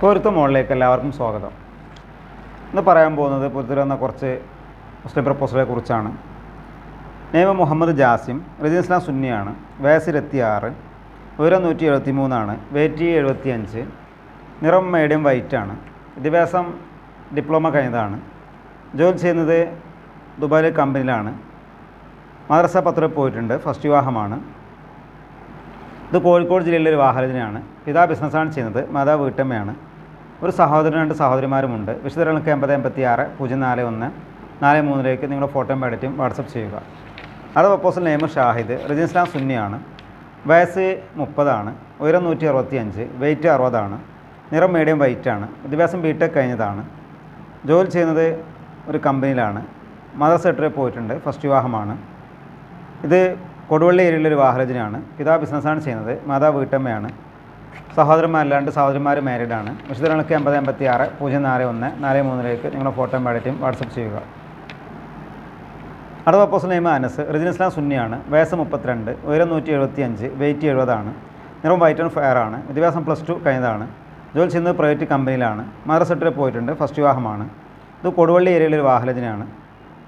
പൊരുത്ത മോളിലേക്ക് എല്ലാവർക്കും സ്വാഗതം. ഇന്ന് പറയാൻ പോകുന്നത് പൊരുത്തിൽ വന്ന കുറച്ച് മുസ്ലിം പ്രപ്പോസലെ കുറിച്ചാണ്. നെയ്മ മുഹമ്മദ് ജാസിം റജീൻ ഇസ്ലാം സുന്നിയാണ് വയസ്സ് ഇരുപത്തിയാറ് ഉയരം നൂറ്റി എഴുപത്തി മൂന്നാണ് വെയിറ്റ് എഴുപത്തി അഞ്ച് നിറം മീഡിയം വൈറ്റാണ് വിദ്യാഭ്യാസം ഡിപ്ലോമ കഴിഞ്ഞതാണ് ജോലി ചെയ്യുന്നത് ദുബായിലെ കമ്പനിയിലാണ് മദ്രസ പത്രം പോയിട്ടുണ്ട് ഫസ്റ്റ് വിവാഹമാണ്. ഇത് കോഴിക്കോട് ജില്ലയിലെ ഒരു വാഹനത്തിനാണ് പിതാ ബിസിനസ്സാണ് ചെയ്യുന്നത് മാതാവ് വീട്ടമ്മയാണ്. ഒരു സഹോദരൻ രണ്ട് സഹോദരിമാരുമുണ്ട്. വിശദങ്ങൾക്ക് എൺപത് എൺപത്തി ആറ് പൂജ്യം നാല് ഒന്ന് നാല് മൂന്നിലേക്ക് നിങ്ങളുടെ ഫോട്ടോയും പേടറ്റും വാട്സപ്പ് ചെയ്യുക. അത് പ്രപ്പോസൽ നെയിം ഷാഹിദ് റജീൻ ഇസ്ലാം സുന്നിയാണ്. വയസ്സ് മുപ്പതാണ് ഉയരം നൂറ്റി അറുപത്തി അഞ്ച് വെയിറ്റ് അറുപതാണ് നിറം മീഡിയം വൈറ്റാണ് വിദ്യാഭ്യാസം ബി ടെക് കഴിഞ്ഞതാണ്. ജോലി ചെയ്യുന്നത് ഒരു കമ്പനിയിലാണ്. മദർ സെക്രട്ടറി പോയിട്ടുണ്ട് ഫസ്റ്റ് വിവാഹമാണ്. ഇത് കൊടുവള്ളി ഏരിയയിലൊരു ഒരു പിതാവ് പിതാ ബിസിനസ്സാണ് ചെയ്യുന്നത് മാതാവ് വീട്ടമ്മയാണ്. സഹോദരന്മാരല്ലാണ്ട് സഹോദരന്മാർ മാരീഡാണ് വിശദങ്ങൾക്ക് എൺപത് എൺപത്തി ആറ് പൂജ്യം നാല് ഒന്ന് നാല് മൂന്നിലേക്ക് നിങ്ങളുടെ ഫോട്ടോ ബാഡറ്റും വാട്സപ്പ് ചെയ്യുക. അടുത്ത അപ്പോസ് നെയ്മ അനസ് റിജിൻ ഇസ്ലാം സുന്നിയാണ്. വയസ്സ് മുപ്പത്തിരണ്ട് ഉയരം നൂറ്റി എഴുപത്തി അഞ്ച് വെയിറ്റ് എഴുപതാണ്. നിറം വൈറ്റ് ആൻഡ് ഫയർ ആണ്. വിദ്യാഭ്യാസം പ്ലസ് ടു കഴിഞ്ഞതാണ്. ജോലി ചെയ്യുന്നത് പ്രൈവറ്റ് കമ്പനിയിലാണ് മദ്രസെട്ടിൽ പോയിട്ടുണ്ട്. ഫസ്റ്റ് വിവാഹമാണ്. ഇത് കൊടുവള്ളി ഏരിയയിലെ ഒരു വാഹനജനാണ്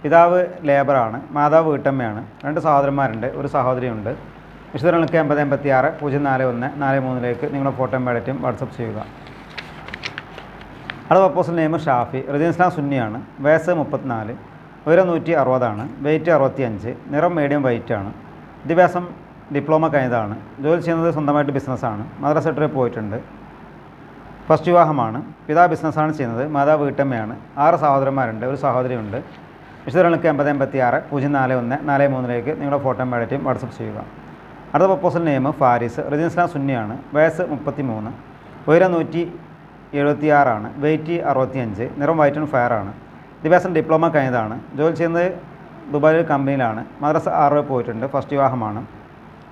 പിതാവ് ലേബറാണ് മാതാവ് വീട്ടമ്മയാണ്. രണ്ട് സഹോദരന്മാരുണ്ട്. ഒരു സഹോദരിയുണ്ട്. വിശദങ്ങൾക്ക് എൺപത് എൺപത്തി ആറ് പൂജ്യം നാല് ഒന്ന് നാല് മൂന്നിലേക്ക് നിങ്ങളുടെ ഫോട്ടോയും പേടറ്റും വാട്സപ്പ് ചെയ്യുക. അടുത്ത പ്രപ്പോസൽ നെയിം ഷാഫി. റജീൻ ഇസ്ലാം സുന്നിയാണ്. വയസ്സ് മുപ്പത്തിനാല് ഉയരം നൂറ്റി അറുപതാണ് വെയിറ്റ് അറുപത്തി അഞ്ച് നിറം മീഡിയം വൈറ്റ് ആണ്. വിദ്യാഭ്യാസം ഡിപ്ലോമ കഴിഞ്ഞതാണ്. ജോലി ചെയ്യുന്നത് സ്വന്തമായിട്ട് ബിസിനസ്സാണ് മദ്രസ സെക്രട്ടറി പോയിട്ടുണ്ട്. ഫസ്റ്റ് വിവാഹമാണ്. പിതാ ബിസിനസ്സാണ് ചെയ്യുന്നത്. മാതാവ് വീട്ടമ്മയാണ്. ആറ് സഹോദരന്മാരുണ്ട്. ഒരു സഹോദരിയുണ്ട്. വിശദങ്ങൾക്ക് എൺപത് എൺപത്തി ആറ് പൂജ്യം നാല് ഒന്ന് നാല് മൂന്നിലേക്ക് നിങ്ങളുടെ ഫോട്ടോ പേടറ്റും വാട്സപ്പ് ചെയ്യുക. അടുത്ത പ്രപ്പോസൽ നെയിം ഫാരിസ് റജീൻ ഇസ്ലാം സുന്നിയാണ് വയസ്സ് മുപ്പത്തി മൂന്ന് ഉയരം നൂറ്റി എഴുപത്തി ആറാണ് വെയിറ്റ് അറുപത്തി അഞ്ച് നിറം വൈറ്റ് ആൻഡ് ഫയർ ആണ്. വിദ്യാഭ്യാസം ഡിപ്ലോമ കഴിഞ്ഞതാണ്. ജോലി ചെയ്യുന്നത് ദുബായിൽ കമ്പനിയിലാണ് മദ്രസ ആറ് പോയിട്ടുണ്ട് ഫസ്റ്റ് വിവാഹമാണ്.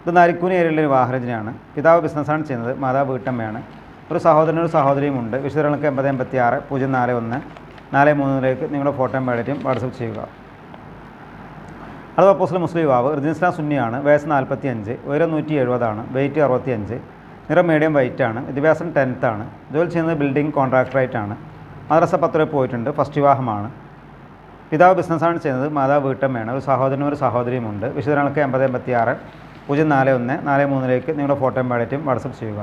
ഇത് നരിക്കൂനി ഏരിയയിലെ വാഹനജനാണ് പിതാവ് ബിസിനസ്സാണ് ചെയ്യുന്നത് മാതാവ് വീട്ടമ്മയാണ്. ഒരു സഹോദരനും ഒരു സഹോദരിയുമുണ്ട് വിശദങ്ങൾക്ക് എൺപത് എൺപത്തി ആറ് പൂജ്യം നാല് ഒന്ന് നാല് മൂന്നിലേക്ക് നിങ്ങളുടെ ഫോട്ടോയും പേടറ്റും വാട്സപ്പ് ചെയ്യുക. അത് പ്രപ്പോസൽ മുസ്ലിം യുവാവ് റിജിൻ ഇസ്ലാം സുന്നിയാണ് വയസ്സ് നാൽപ്പത്തി അഞ്ച് ഉയരം നൂറ്റി എഴുപതാണ് വെയിറ്റ് അറുപത്തി അഞ്ച് നിറം മീഡിയം വൈറ്റ് ആണ് വിദ്യാഭ്യാസം ടെൻത്ത് ആണ്. ജോലി ചെയ്യുന്നത് ബിൽഡിംഗ് കോൺട്രാക്ടറായിട്ടാണ് മദ്രസ പത്ത് പോയിട്ടുണ്ട് ഫസ്റ്റ് വിവാഹമാണ്. പിതാവ് ബിസിനസ്സാണ് ചെയ്യുന്നത് മാതാവ് വീട്ടമ്മയാണ്. ഒരു സഹോദരനും ഒരു സഹോദരിയുമുണ്ട് വിശദങ്ങൾക്ക് എൺപത് എൺപത്തി ആറ് പൂജ്യം നാല് ഒന്ന് നാല് മൂന്നിലേക്ക് നിങ്ങളുടെ ഫോട്ടോയും ബാഡറ്റും വാട്സപ്പ് ചെയ്യുക.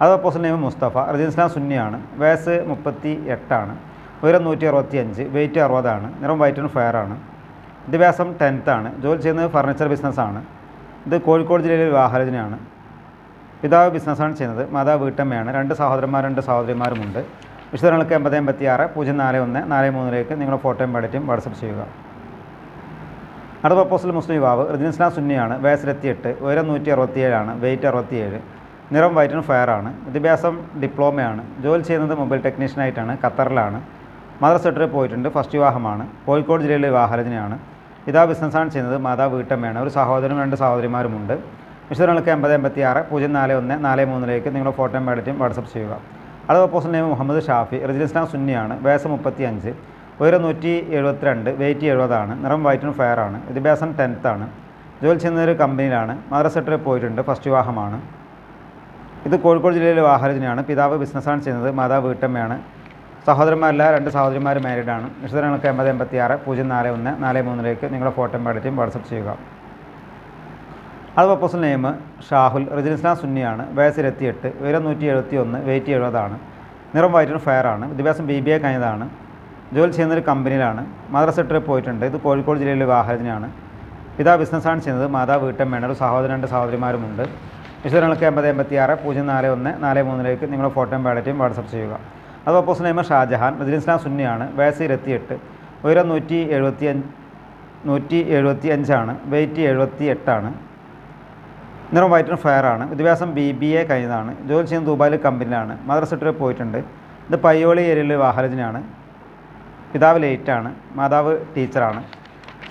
അത് പ്രപ്പോസൽ നെയ്മ് മുസ്തഫ റജിൻസ്ലാം സുന്നിയാണ്. വയസ്സ് മുപ്പത്തി എട്ടാണ് ഉയരം നൂറ്റി അറുപത്തി അഞ്ച് വെയിറ്റ് അറുപതാണ്. നിറം വൈറ്റ് ആൻഡ് ഫയർ വിദ്യാഭ്യാസം ടെൻത്ത് ആണ്. ജോലി ചെയ്യുന്നത് ഫർണിച്ചർ ബിസിനസ്സാണ് ഇത് കോഴിക്കോട് ജില്ലയിലെ വിവാഹരചനയാണ് പിതാവ് ബിസിനസ്സാണ് ചെയ്യുന്നത്. മാതാവ് വീട്ടമ്മയാണ്. രണ്ട് സഹോദരന്മാർ രണ്ട് സഹോദരിമാരുമുണ്ട്. വിശദങ്ങൾക്ക് എൺപത് എൺപത്തി ആറ് പൂജ്യം നാല് ഒന്ന് നാല് മൂന്നിലേക്ക് നിങ്ങളുടെ ഫോട്ടോയും പേടറ്റും വാട്സപ്പ് ചെയ്യുക. അടുത്ത പ്രപ്പോസൽ മുസ്ലിം യുവാവ് റിജിനിസ്ലാം സുന്നിയാണ്. വയസ്സിലെത്തിയെട്ട് ഉയരം നൂറ്റി അറുപത്തിയേഴാണ് വെയിറ്റ് അറുപത്തിയേഴ് നിറം വൈറ്റ് ആൻഡ് ഫയർ ആണ്. വിദ്യാഭ്യാസം ഡിപ്ലോമയാണ് ജോലി ചെയ്യുന്നത് മൊബൈൽ ടെക്നീഷ്യനായിട്ടാണ് ഖത്തറിലാണ്. മദർ സെക്ടറിൽ പോയിട്ടുണ്ട്. ഫസ്റ്റ് വിവാഹമാണ്. കോഴിക്കോട് ജില്ലയിലെ വിവാഹരചനയാണ് പിതാവ് ബിസിനസ്സാണ് ചെയ്യുന്നത്. മാതാവ് വീട്ടമ്മയാണ്. ഒരു സഹോദരനും രണ്ട് സഹോദരിമാരുമുണ്ട്. വിശദങ്ങൾക്ക് എൺപത് എൺപത്തി ആറ് പൂജ്യം നാല് ഒന്ന് നാല് മൂന്നിലേക്ക് നിങ്ങളുടെ ഫോട്ടോയും ബാഡറ്റും വാട്സപ്പ് ചെയ്യുക. അത് പ്രപ്പോസൽ നെയിം മുഹമ്മദ് ഷാഫി ഇസ്ലാം സുന്നിയാണ് വയസ്സ് മുപ്പത്തി അഞ്ച് ഉയരം നൂറ്റി എഴുപത്തിരണ്ട് വെയിറ്റ് എഴുപതാണ് നിറം വൈറ്റ് ആൻഡ് ഫയർ ആണ് വിദ്യാഭ്യാസം ടെൻത്ത് ആണ് ജോലി ചെയ്യുന്ന ഒരു കമ്പനിയിലാണ് മദ്രസെട്ടിൽ പോയിട്ടുണ്ട് ഫസ്റ്റ് വിവാഹമാണ്. ഇത് കോഴിക്കോട് ജില്ലയിലെ വാഹരജനയാണ്. പിതാവ് ബിസിനസ്സാണ് ചെയ്യുന്നത് മാതാവ് വീട്ടമ്മയാണ്. സഹോദരന്മാരല്ല രണ്ട് സഹോദരിമാർ മാരീഡാണ്. വിശദങ്ങൾക്ക് എൺപത് എൺപത്തി ആറ് പൂജ്യം നാല് ഒന്ന് നാല് മൂന്നിലേക്ക് നിങ്ങളുടെ ഫോട്ടോ പഠിച്ചും വാട്സപ്പ് ചെയ്യുക. അത് പ്രപ്പോസൽ നെയിം ഷാഹുൽ റജിൻ ഇസ്ലാം സുന്നിയാണ് വയസ്സ് ഇരുപത്തിയെട്ട് ഉയരം നൂറ്റി എഴുപത്തി ഒന്ന് വെയിറ്റ് എഴുപതാണ് നിറം വൈറ്റ് ഫയറാണ് വിദ്യാഭ്യാസം ബി ബി എ കഴിഞ്ഞതാണ് ജോലി ചെയ്യുന്നൊരു കമ്പനിയിലാണ് മദ്രസ ട്രിപ്പ് പോയിട്ടുണ്ട് ഇത് കോഴിക്കോട് ജില്ലയിലെ വാഹനത്തിനാണ് പിതാ ബിസിനസ്സാണ് ചെയ്യുന്നത് മാതാവ് വീട്ടമ്മയാണ് ഒരു സഹോദരൻ രണ്ട് സഹോദരിമാരുമുണ്ട് വിശദങ്ങൾക്ക് എൺപത് എൺപത്തി ആറ് പൂജ്യം നാല് ഒന്ന് നാല് മൂന്നിലേക്ക് നിങ്ങളുടെ ഫോട്ടോയും ബാലറ്റും വാട്സപ്പ് ചെയ്യുക. അത് പ്രപ്പോസൽ നെയിം ഷാജഹാൻ മദിനിസ്ലാം സുന്നിയാണ് വയസ്സ് ഇരുപത്തിയെട്ട് ഉയരം നൂറ്റി എഴുപത്തി അഞ്ച് നൂറ്റി എഴുപത്തി അഞ്ചാണ് വെയിറ്റ് എഴുപത്തി എട്ടാണ് നിറം വൈറ്റ് ഫയർ ആണ്. വിദ്യാഭ്യാസം ബി ബി എ കഴിഞ്ഞതാണ്. ജോലി ചെയ്യുന്ന ദുബായിൽ കമ്പനിയിലാണ് മദർ സെക്ടറിൽ പോയിട്ടുണ്ട്. ഇത് പയ്യോളി ഏരിയയിലെ വാഹനജനാണ് പിതാവ് ലേറ്റാണ് മാതാവ് ടീച്ചറാണ്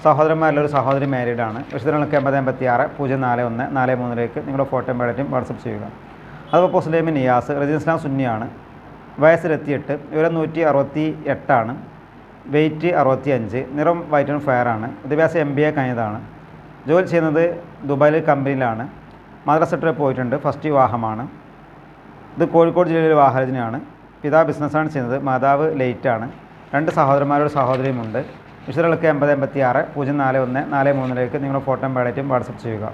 സഹോദരന്മാരിലൊരു സഹോദരി സഹോദരി മാരീഡാണ് വിശദങ്ങൾക്ക് എൺപത് എൺപത്തി ആറ് പൂജ്യം നാല് ഒന്ന് നാല് മൂന്നിലേക്ക് നിങ്ങളുടെ ഫോട്ടോ പേടറ്റും വാട്സപ്പ് ചെയ്യുക. അതുപോലെ നെയിം നിയാസ് റജിസ്ലാം സുന്നിയാണ്. വയസ്സിലെത്തിയെട്ട് ഉയരം നൂറ്റി അറുപത്തി എട്ടാണ് വെയിറ്റ് അറുപത്തി അഞ്ച് നിറം വൈറ്റ് ആൻഡ് ഫയർ ആണ്. വിദ്യാഭ്യാസം എം ബി എ കഴിഞ്ഞതാണ്. ജോലി ചെയ്യുന്നത് ദുബായിൽ കമ്പനിയിലാണ്. മദ്രസ സെക്ടറിൽ പോയിട്ടുണ്ട്. ഫസ്റ്റ് വിവാഹമാണ്. ഇത് കോഴിക്കോട് ജില്ലയിലെ വാഹനജനാണ് പിതാവ് ബിസിനസ്സാണ് ചെയ്യുന്നത്. മാതാവ് ലേറ്റാണ്. രണ്ട് സഹോദരന്മാരോട് സഹോദരിയുമുണ്ട് വിശദങ്ങൾക്ക് എൺപത് എൺപത്തി ആറ് പൂജ്യം നാല് ഒന്ന് നാല് മൂന്നിലേക്ക് നിങ്ങളുടെ ഫോട്ടോ ബയോഡേറ്റും വാട്സപ്പ് ചെയ്യുക.